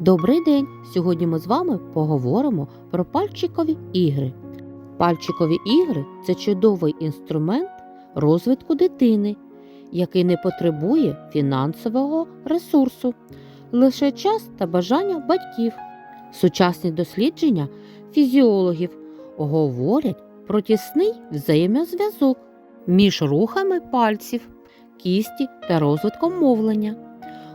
Добрий день! Сьогодні ми з вами поговоримо про пальчикові ігри. Пальчикові ігри це чудовий інструмент розвитку дитини, який не потребує фінансового ресурсу, лише час та бажання батьків. Сучасні дослідження фізіологів говорять про тісний взаємозв'язок між рухами пальців, кісті та розвитком мовлення.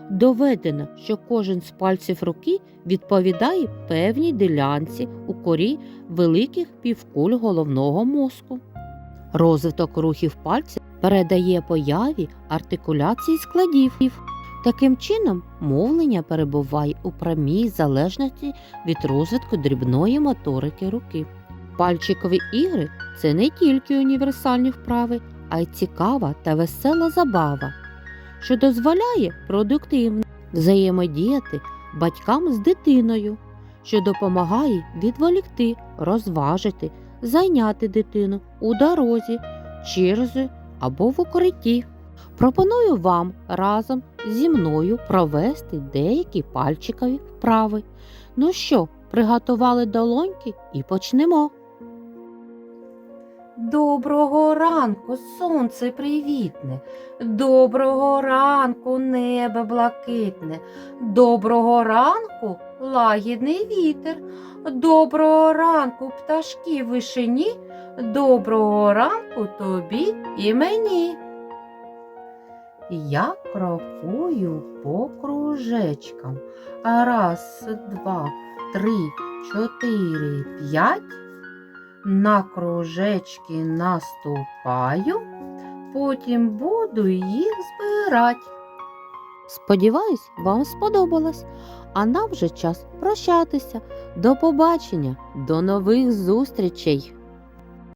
Доведено, що кожен з пальців руки відповідає певній ділянці у корі великих півкуль головного мозку. Розвиток рухів пальців передає появі артикуляції складів. Таким чином, мовлення перебуває у прямій залежності від розвитку дрібної моторики руки. Пальчикові ігри це не тільки універсальні вправи, а й цікава та весела забава що дозволяє продуктивно взаємодіяти батькам з дитиною, що допомагає відволікти, розважити, зайняти дитину у дорозі, черзі або в укритті. Пропоную вам разом зі мною провести деякі пальчикові вправи. Ну що, приготували долоньки і почнемо. Доброго ранку, сонце привітне. Доброго ранку, небо блакитне. Доброго ранку, лагідний вітер. Доброго ранку, пташки в вишині. Доброго ранку тобі і мені. Я крокую по кружечкам. Раз, два, три, чотири, п'ять. На кружечки наступаю, потім буду їх збирати. Сподіваюсь, вам сподобалось, а нам вже час прощатися. До побачення, до нових зустрічей!